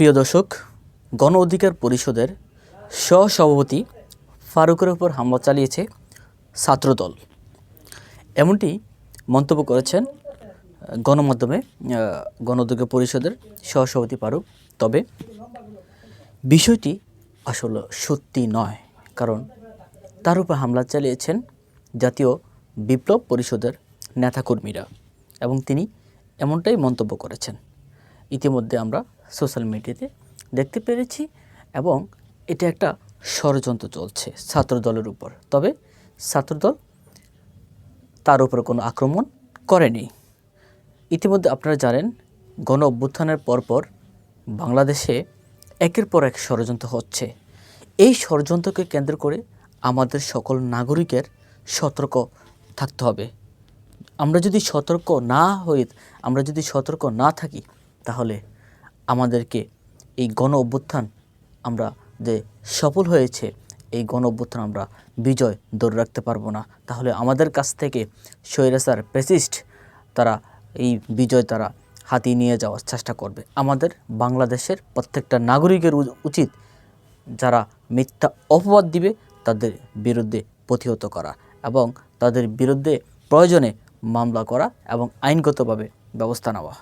প্রিয় দর্শক, গণ অধিকার পরিষদের সহসভাপতি ফারুকের উপর হামলা চালিয়েছে ছাত্রদল। এমনটি মন্তব্য করেছেন গণমাধ্যমে গণ অধিকার পরিষদের সহসভাপতি ফারুক। তবে বিষয়টি আসলে সত্যি নয়, কারণ তার উপর হামলা চালিয়েছেন জাতীয় বিপ্লব পরিষদের নেতাকর্মীরা এবং তিনি এমনটাই মন্তব্য করেছেন। ইতিমধ্যে আমরা সোশ্যাল মিডিয়াতে দেখতে পেরেছি এবং এটা একটা ষড়যন্ত্র চলছে ছাত্রদলের উপর। তবে ছাত্রদল তার উপর কোনো আক্রমণ করেনি। ইতিমধ্যে আপনারা জানেন, গণ অভ্যুত্থানের পরপর বাংলাদেশে একের পর এক ষড়যন্ত্র হচ্ছে। এই ষড়যন্ত্রকে কেন্দ্র করে আমাদের সকল নাগরিকের সতর্ক থাকতে হবে। আমরা যদি সতর্ক না হই আমরা যদি সতর্ক না থাকি, তাহলে আমাদেরকে এই গণ অভ্যুত্থান আমরা যে সফল হয়েছে, এই গণ অভ্যুত্থান আমরা বিজয় ধরে রাখতে পারব না। তাহলে আমাদের কাছ থেকে স্বৈরাচার পেসিস্ট তারা এই বিজয় তারা হাতিয়ে নিয়ে যাওয়ার চেষ্টা করবে। আমাদের বাংলাদেশের প্রত্যেকটা নাগরিকের উচিত যারা মিথ্যা অপবাদ দিবে তাদের বিরুদ্ধে প্রতিহত করা এবং তাদের বিরুদ্ধে প্রয়োজনে মামলা করা এবং আইনগতভাবে ব্যবস্থা নেওয়া।